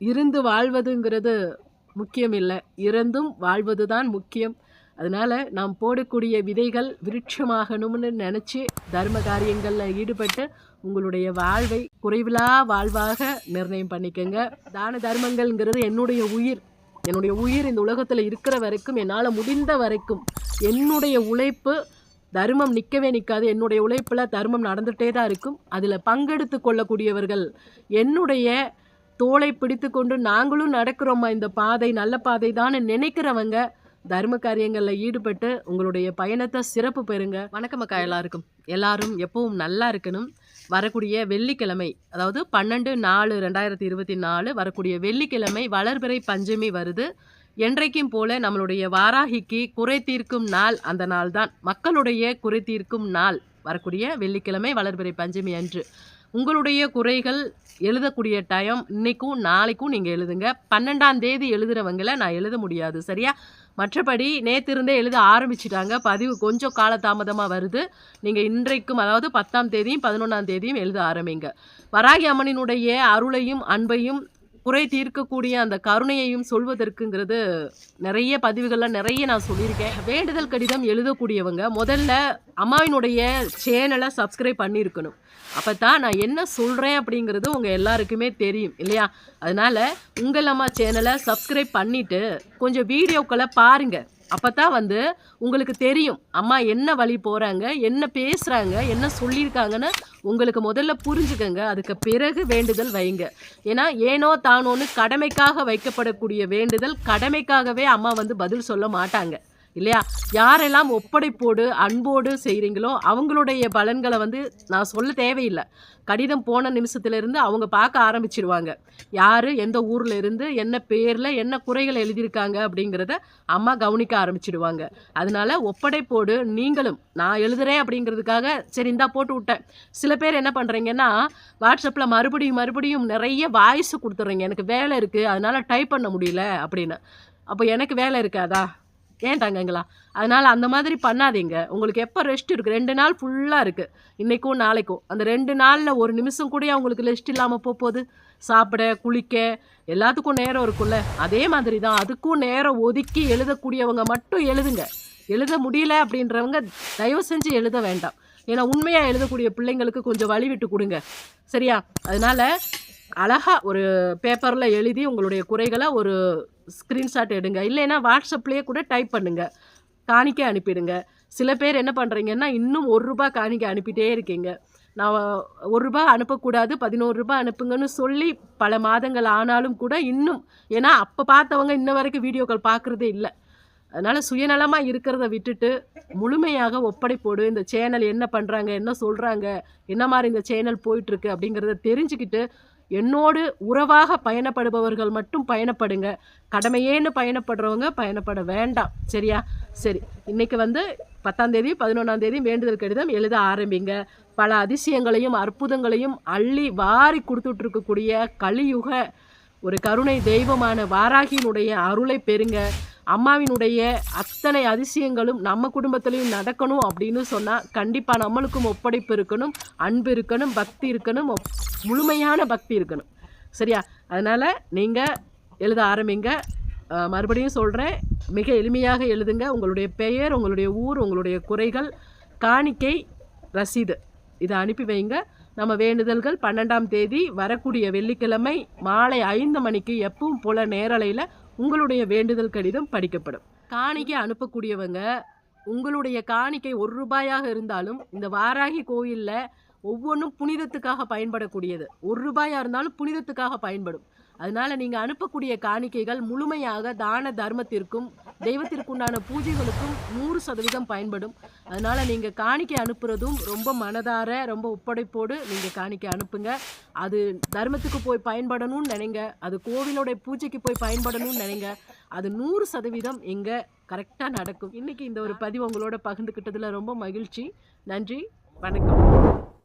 இருந்து வாழ்வதுங்கிறது முக்கியம் இல்லை இறந்தும் வாழ்வது தான் முக்கியம். அதனால் நாம் போடக்கூடிய விதைகள் விருட்சமாகணும்னு நினச்சி தர்ம காரியங்களில் ஈடுபட்டு உங்களுடைய வாழ்வை குறைவிலா வாழ்வாக நிர்ணயம் பண்ணிக்கோங்க. தான தர்மங்கள்ங்கிறது என்னுடைய உயிர். என்னுடைய உயிர் இந்த உலகத்தில் இருக்கிற வரைக்கும் என்னால் முடிந்த வரைக்கும் என்னுடைய உழைப்பு தர்மம் நிற்கவே நிற்காது என்னுடைய உழைப்பில் தர்மம் நடந்துகிட்டே தான் இருக்கும். அதில் பங்கெடுத்து கொள்ளக்கூடியவர்கள் என்னுடைய தோளை பிடித்து கொண்டு நாங்களும் நடக்கிறோம்மா இந்த பாதை நல்ல பாதை தான் நினைக்கிறவங்க தர்ம காரியங்களில் ஈடுபட்டு உங்களுடைய பயணத்தை சிறப்பு பெறுங்க. வணக்கம் மக்கா எல்லாருக்கும். எல்லாரும் எப்பவும் நல்லா இருக்கணும். வரக்கூடிய வெள்ளிக்கிழமை அதாவது பன்னெண்டு நாலு ரெண்டாயிரத்தி இருபத்தி நாலு வரக்கூடிய வெள்ளிக்கிழமை வளர்பிறை பஞ்சமி வருது. என்றைக்கும் போல நம்மளுடைய வாராகிக்கு குறை தீர்க்கும் நாள் அந்த நாள் தான் மக்களுடைய குறை தீர்க்கும் நாள் வரக்கூடிய வெள்ளிக்கிழமை வளர்பிறை பஞ்சமி அன்று. உங்களுடைய குறைகள் எழுதக்கூடிய டைம் இன்றைக்கும் நாளைக்கும் நீங்கள் எழுதுங்க. பன்னெண்டாம் தேதி எழுதுகிறவங்கள நான் எழுத முடியாது சரியா? மற்றபடி நேத்திருந்தே எழுத ஆரம்பிச்சிட்டாங்க. பதிவு கொஞ்சம் காலதாமதமாக வருது. நீங்கள் இன்றைக்கும் அதாவது பத்தாம் தேதியும் பதினொன்றாம் தேதியும் எழுத ஆரம்பிங்க. வராகி அம்மனினுடைய அருளையும் அன்பையும் குறை தீர்க்கக்கூடிய அந்த கருணையையும் சொல்வதற்குங்கிறது நிறைய பதிவுகளில் நிறைய நான் சொல்லியிருக்கேன். வேண்டுதல் கடிதம் எழுதக்கூடியவங்க முதல்ல அம்மாவினுடைய சேனலை சப்ஸ்கிரைப் பண்ணியிருக்கணும். அப்போ தான் நான் என்ன சொல்கிறேன் அப்படிங்கிறது உங்கள் எல்லாருக்குமே தெரியும் இல்லையா? அதனால் உங்கள் அம்மா சேனலை சப்ஸ்கிரைப் பண்ணிவிட்டு கொஞ்சம் வீடியோக்களை பாருங்கள் அப்போ தான் வந்து உங்களுக்கு தெரியும் அம்மா என்ன வழி போகிறாங்க என்ன பேசுகிறாங்க என்ன சொல்லியிருக்காங்கன்னு உங்களுக்கு முதல்ல புரிஞ்சுக்கங்க. அதுக்கு பிறகு வேண்டுதல் வைங்க. ஏன்னா ஏனோ தானோன்னு கடமைக்காக வைக்கப்படக்கூடிய வேண்டுதல் கடமைக்காகவே அம்மா வந்து பதில் சொல்ல மாட்டாங்க. இல்லையா? யாரெல்லாம் ஒப்படைப்போடு அன்போடு செய்கிறீங்களோ அவங்களுடைய பலன்களை வந்து நான் சொல்ல தேவையில்லை. கடிதம் போன நிமிஷத்துலேருந்து அவங்க பார்க்க ஆரம்பிச்சிடுவாங்க யார் எந்த ஊரில் இருந்து என்ன பேரில் என்ன குறைகள் எழுதியிருக்காங்க அப்படிங்கிறத அம்மா கவனிக்க ஆரம்பிச்சிடுவாங்க. அதனால ஒப்படைப்போடு நீங்களும் நான் எழுதுறேன் அப்படிங்கிறதுக்காக சரி இந்தா போட்டு விட்டேன். சில பேர் என்ன பண்ணுறீங்கன்னா வாட்ஸ்அப்பில் மறுபடியும் மறுபடியும் நிறைய வாய்ஸ் கொடுத்துட்றீங்க. எனக்கு வேலை இருக்குது அதனால் டைப் பண்ண முடியல அப்படின்னு. அப்போ எனக்கு வேலை இருக்காதா? ஏன் தங்கங்களா அதனால் அந்த மாதிரி பண்ணாதீங்க. உங்களுக்கு எப்போ ரெஸ்ட் இருக்குது ரெண்டு நாள் ஃபுல்லாக இருக்குது இன்றைக்கும் நாளைக்கும். அந்த ரெண்டு நாளில் ஒரு நிமிஷம் கூட அவங்களுக்கு ரெஸ்ட் இல்லாமல் போகுது சாப்பிட குளிக்க எல்லாத்துக்கும் நேரம் இருக்கும்ல. அதே மாதிரி தான் அதுக்கும் நேரம் ஒதுக்கி எழுதக்கூடியவங்க மட்டும் எழுதுங்க. எழுத முடியல அப்படின்றவங்க தயவு செஞ்சு எழுத வேண்டாம். ஏன்னா உண்மையாக எழுதக்கூடிய பிள்ளைங்களுக்கு கொஞ்சம் வழி விட்டு கொடுங்க. சரியா? அதனால் அழகாக ஒரு பேப்பரில் எழுதி உங்களுடைய குறைகளை ஒரு ஸ்க்ரீன்ஷாட் எடுங்க. இல்லைன்னா வாட்ஸ்அப்லேயே கூட டைப் பண்ணுங்க. காணிக்க அனுப்பிடுங்க. சில பேர் என்ன பண்ணுறீங்கன்னா இன்னும் ஒரு ரூபா காணிக்க அனுப்பிட்டே இருக்கீங்க. நான் ஒரு ரூபா அனுப்பக்கூடாது பதினோரு ரூபாய் அனுப்புங்கன்னு சொல்லி பல மாதங்கள் ஆனாலும் கூட இன்னும் ஏன்னா அப்போ பார்த்தவங்க இன்ன வரைக்கும் வீடியோக்கள் பார்க்குறதே இல்லை. அதனால் சுயநலமாக இருக்கிறத விட்டுட்டு முழுமையாக ஒப்படைப்போடு இந்த சேனல் என்ன பண்ணுறாங்க என்ன சொல்கிறாங்க என்ன மாதிரி இந்த சேனல் போயிட்டுருக்கு அப்படிங்கிறத தெரிஞ்சுக்கிட்டு என்னோடு உறவாக பயணப்படுபவர்கள் மட்டும் பயணப்படுங்க. கடமையேன்னு பயணப்படுறவங்க பயணப்பட வேண்டாம். சரியா? சரி. இன்றைக்கி வந்து பத்தாந்தேதி பதினொன்றாந்தேதி பதினொன்றாம் வேண்டுதல் கடிதம் எழுத ஆரம்பிங்க. பல அதிசயங்களையும் அற்புதங்களையும் அள்ளி வாரி கொடுத்துட்ருக்கக்கூடிய கலியுக ஒரு கருணை தெய்வமான வாராகியினுடைய அருளை பெறுங்க. அம்மாவினுடைய அத்தனை அதிசயங்களும் நம்ம குடும்பத்திலையும் நடக்கணும் அப்படின்னு சொன்னால் கண்டிப்பாக நம்மளுக்கும் ஒப்படைப்பு இருக்கணும் அன்பு இருக்கணும் பக்தி இருக்கணும் முழுமையான பக்தி இருக்கணும். சரியா? அதனால் நீங்கள் எழுத ஆரம்பிங்க. மறுபடியும் சொல்கிறேன் மிக எளிமையாக எழுதுங்க. உங்களுடைய பெயர் உங்களுடைய ஊர் உங்களுடைய குறைகள் காணிக்கை ரசீது. இதை அனுப்பி வைங்க. நம்ம வேண்டுதல்கள் பன்னெண்டாம் தேதி வரக்கூடிய வெள்ளிக்கிழமை மாலை ஐந்து மணிக்கு எப்பவும் போல நேரலையில் உங்களுடைய வேண்டுதல் கடிதம் படிக்கப்படும். காணிக்கை அனுப்பக்கூடியவங்க உங்களுடைய காணிக்கை ஒரு ரூபாயாக இருந்தாலும் இந்த வாராகி கோயிலில் ஒவ்வொன்றும் புனிதத்துக்காக பயன்படக்கூடியது. ஒரு ரூபாயாக இருந்தாலும் புனிதத்துக்காக பயன்படும். அதனால் நீங்கள் அனுப்பக்கூடிய காணிக்கைகள் முழுமையாக தான தர்மத்திற்கும் தெய்வத்திற்குண்டான பூஜைகளுக்கும் நூறு சதவீதம் பயன்படும். அதனால் நீங்கள் காணிக்கை அனுப்புகிறதும் ரொம்ப மனதார ரொம்ப ஒப்படைப்போடு நீங்கள் காணிக்கை அனுப்புங்க. அது தர்மத்துக்கு போய் பயன்படணும்னு நினைங்க. அது கோவிலோட பூஜைக்கு போய் பயன்படணும்னு நினைங்க. அது நூறு சதவீதம் இங்கே கரெக்டாக நடக்கும். இன்றைக்கி இந்த ஒரு பதிவு உங்களோட பகிர்ந்துக்கிட்டதில் ரொம்ப மகிழ்ச்சி. நன்றி. வணக்கம்.